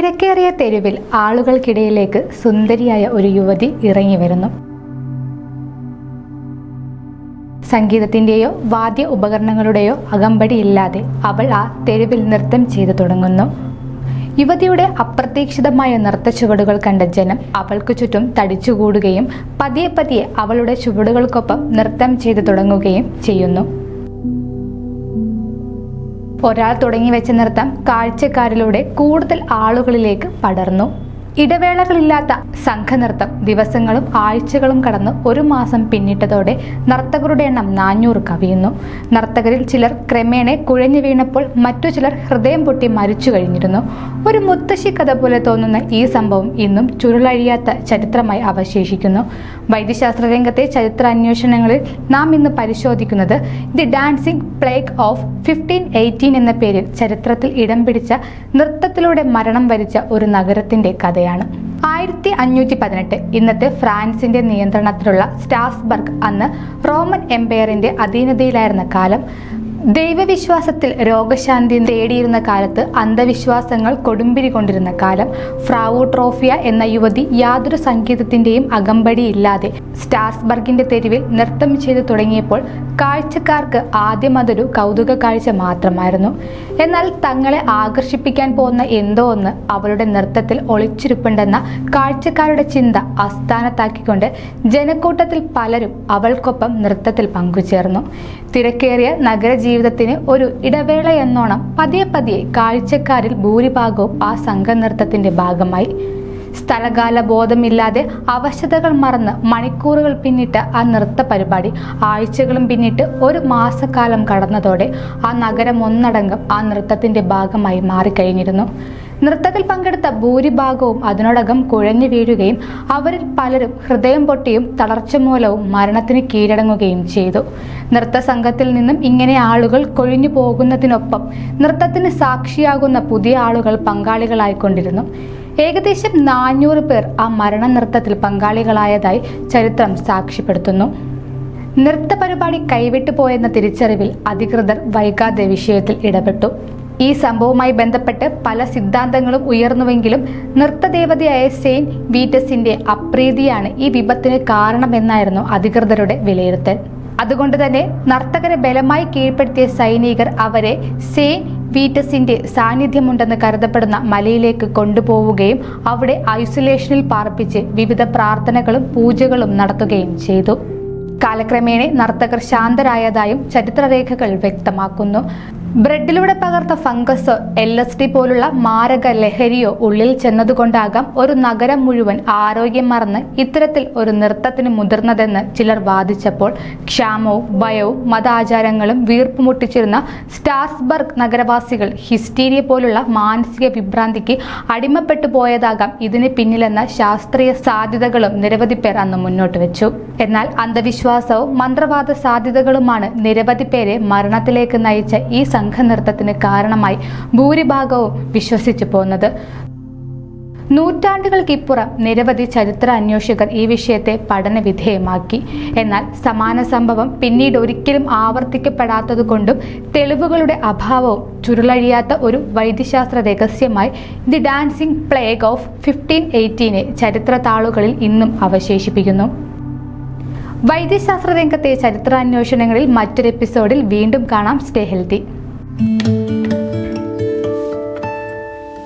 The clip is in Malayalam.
തിരക്കേറിയ തെരുവിൽ ആളുകൾക്കിടയിലേക്ക് സുന്ദരിയായ ഒരു യുവതി ഇറങ്ങി വരുന്നു. സംഗീതത്തിന്റെയോ വാദ്യ ഉപകരണങ്ങളുടെയോ അകമ്പടിയില്ലാതെ അവൾ ആ തെരുവിൽ നൃത്തം ചെയ്തു തുടങ്ങുന്നു. യുവതിയുടെ അപ്രതീക്ഷിതമായ നൃത്ത ചുവടുകൾ കണ്ട ജനം അവൾക്ക് ചുറ്റും തടിച്ചുകൂടുകയും പതിയെ പതിയെ അവളുടെ ചുവടുകൾക്കൊപ്പം നൃത്തം ചെയ്തു തുടങ്ങുകയും ചെയ്യുന്നു. ഒരാൾ തുടങ്ങി വെച്ച നൃത്തം കാഴ്ചക്കാരിലൂടെ കൂടുതൽ ആളുകളിലേക്ക് പടർന്നു. ഇടവേളകളില്ലാത്ത സംഘനൃത്തം ദിവസങ്ങളും ആഴ്ചകളും കടന്ന് ഒരു മാസം പിന്നിട്ടതോടെ നർത്തകരുടെ എണ്ണം നാനൂറ് കവിയുന്നു. നർത്തകരിൽ ചിലർ ക്രമേണ കുഴഞ്ഞു വീണപ്പോൾ മറ്റു ചിലർ ഹൃദയം പൊട്ടി മരിച്ചു കഴിഞ്ഞിരുന്നു. ഒരു മുത്തശ്ശി കഥ പോലെ തോന്നുന്ന ഈ സംഭവം ഇന്നും ചുരുളഴിയാത്ത ചരിത്രമായി അവശേഷിക്കുന്നു. വൈദ്യശാസ്ത്ര രംഗത്തെ ചരിത്ര അന്വേഷണങ്ങളിൽ നാം ഇന്ന് പരിശോധിക്കുന്നത് the dancing plague of fifteen eighteen എന്ന പേരിൽ ചരിത്രത്തിൽ ഇടം പിടിച്ച നൃത്തത്തിലൂടെ മരണം വരിച്ച ഒരു നഗരത്തിന്റെ കഥയാണ്. ആയിരത്തി അഞ്ഞൂറ്റി പതിനെട്ട് ഇന്നത്തെ ഫ്രാൻസിന്റെ നിയന്ത്രണത്തിലുള്ള സ്റ്റാസ്ബർഗ് അന്ന് റോമൻ എംപയറിന്റെ അധീനതയിലായിരുന്ന കാലം ദൈവവിശ്വാസത്തിൽ രോഗശാന്തി തേടിയിരുന്ന കാലത്ത് അന്ധവിശ്വാസങ്ങൾ കൊടുമ്പിരി കൊണ്ടിരുന്ന കാലം ഫ്രാവോട്രോഫിയ എന്ന യുവതി യാതൊരു സംഗീതത്തിന്റെയും അകമ്പടിയില്ലാതെ സ്റ്റാർസ്ബർഗിന്റെ തെരുവിൽ നൃത്തം ചെയ്തു തുടങ്ങിയപ്പോൾ കാഴ്ചക്കാർക്ക് ആദ്യം അതൊരു കൗതുക കാഴ്ച മാത്രമായിരുന്നു. എന്നാൽ തങ്ങളെ ആകർഷിപ്പിക്കാൻ പോകുന്ന എന്തോ ഒന്ന് അവളുടെ നൃത്തത്തിൽ ഒളിച്ചിരിപ്പുണ്ടെന്ന കാഴ്ചക്കാരുടെ ചിന്ത അസ്ഥാനത്താക്കിക്കൊണ്ട് ജനക്കൂട്ടത്തിൽ പലരും അവൾക്കൊപ്പം നൃത്തത്തിൽ പങ്കുചേർന്നു. തിരക്കേറിയ നഗരജീവിതത്തിന് ഒരു ഇടവേള എന്നോണം പതിയെ പതിയെ കാഴ്ചക്കാരിൽ ഭൂരിഭാഗവും ആ സംഘനൃത്തത്തിന്റെ ഭാഗമായി. സ്ഥലകാല ബോധമില്ലാതെ അവശതകൾ മറന്ന് മണിക്കൂറുകൾ പിന്നിട്ട ആ നൃത്ത പരിപാടി ആഴ്ചകളും പിന്നിട്ട് ഒരു മാസക്കാലം കടന്നതോടെ ആ നഗരം ഒന്നടങ്കം ആ നൃത്തത്തിന്റെ ഭാഗമായി മാറിക്കഴിഞ്ഞിരുന്നു. നൃത്തത്തിൽ പങ്കെടുത്ത ഭൂരിഭാഗവും അതിനോടകം കുഴഞ്ഞു വീഴുകയും അവരിൽ പലരും ഹൃദയം പൊട്ടിയും തളർച്ച മൂലവും മരണത്തിന് കീഴടങ്ങുകയും ചെയ്തു. നൃത്ത സംഘത്തിൽ നിന്നും ഇങ്ങനെ ആളുകൾ കൊഴിഞ്ഞു പോകുന്നതിനൊപ്പം നൃത്തത്തിന് സാക്ഷിയാകുന്ന പുതിയ ആളുകൾ പങ്കാളികളായിക്കൊണ്ടിരുന്നു. ഏകദേശം നാനൂറ് പേർ ആ മരണ നൃത്തത്തിൽ പങ്കാളികളായതായി ചരിത്രം സാക്ഷ്യപ്പെടുത്തുന്നു. നൃത്ത പരിപാടി കൈവിട്ടു പോയെന്ന തിരിച്ചറിവിൽ അധികൃതർ വൈകാതെ വിഷയത്തിൽ ഇടപെട്ടു. ഈ സംഭവവുമായി ബന്ധപ്പെട്ട് പല സിദ്ധാന്തങ്ങളും ഉയർന്നുവെങ്കിലും നൃത്തദേവതയായ സെയിൻ വീറ്റസിന്റെ അപ്രീതിയാണ് ഈ വിപത്തിന് കാരണമെന്നായിരുന്നു അധികൃതരുടെ വിലയിരുത്തൽ. അതുകൊണ്ട് തന്നെ നർത്തകരെ ബലമായി കീഴ്പ്പെടുത്തിയ സൈനികർ അവരെ സെയിൻ വീറ്റസിന്റെ സാന്നിധ്യമുണ്ടെന്ന് കരുതപ്പെടുന്ന മലയിലേക്ക് കൊണ്ടുപോവുകയും അവിടെ ഐസൊലേഷനിൽ പാർപ്പിച്ച് വിവിധ പ്രാർത്ഥനകളും പൂജകളും നടത്തുകയും ചെയ്തു. കാലക്രമേണ നർത്തകർ ശാന്തരായതായും ചരിത്രരേഖകൾ വ്യക്തമാക്കുന്നു. ബ്രെഡിലൂടെ പകർത്ത ഫംഗസോ എൽ എസ് ഡി പോലുള്ള മാരക ലഹരിയോ ഉള്ളിൽ ചെന്നതുകൊണ്ടാകാം ഒരു നഗരം മുഴുവൻ ആരോഗ്യം മറന്ന് ഇത്തരത്തിൽ ഒരു നൃത്തത്തിന് മുതിർന്നതെന്ന് ചിലർ വാദിച്ചപ്പോൾ ക്ഷാമവും ഭയവും മതാചാരങ്ങളും വീർപ്പുമുട്ടിച്ചിരുന്ന സ്റ്റാർസ്ബർഗ് നഗരവാസികൾ ഹിസ്റ്റീരിയ പോലുള്ള മാനസിക വിഭ്രാന്തിക്ക് അടിമപ്പെട്ടു പോയതാകാം ഇതിന് പിന്നിലെന്ന ശാസ്ത്രീയ സാധ്യതകളും നിരവധി പേർ അന്ന് മുന്നോട്ട് വെച്ചു. എന്നാൽ അന്ധവിശ്വാസവും മന്ത്രവാദ സാധ്യതകളുമാണ് നിരവധി പേരെ മരണത്തിലേക്ക് നയിച്ച ഈ സംഘനൃത്തത്തിന് കാരണമായി ഭൂരിഭാഗവും വിശ്വസിച്ചു പോന്നത്. നൂറ്റാണ്ടുകൾക്കിപ്പുറം നിരവധി ചരിത്ര അന്വേഷകർ ഈ വിഷയത്തെ പഠനവിധേയമാക്കി. എന്നാൽ സമാന സംഭവം പിന്നീട് ഒരിക്കലും ആവർത്തിക്കപ്പെടാത്തതുകൊണ്ടും തെളിവുകളുടെ അഭാവവും ചുരുളഴിയാത്ത ഒരു വൈദ്യശാസ്ത്ര രഹസ്യമായി the dancing plague of fifteen എയ്റ്റീനെ ചരിത്ര താളുകളിൽ ഇന്നും അവശേഷിപ്പിക്കുന്നു. വൈദ്യശാസ്ത്ര രംഗത്തെ ചരിത്രാന്വേഷണങ്ങളിൽ മറ്റൊരു എപ്പിസോഡിൽ വീണ്ടും കാണാം സ്റ്റേ ഹെൽത്തി. thank you.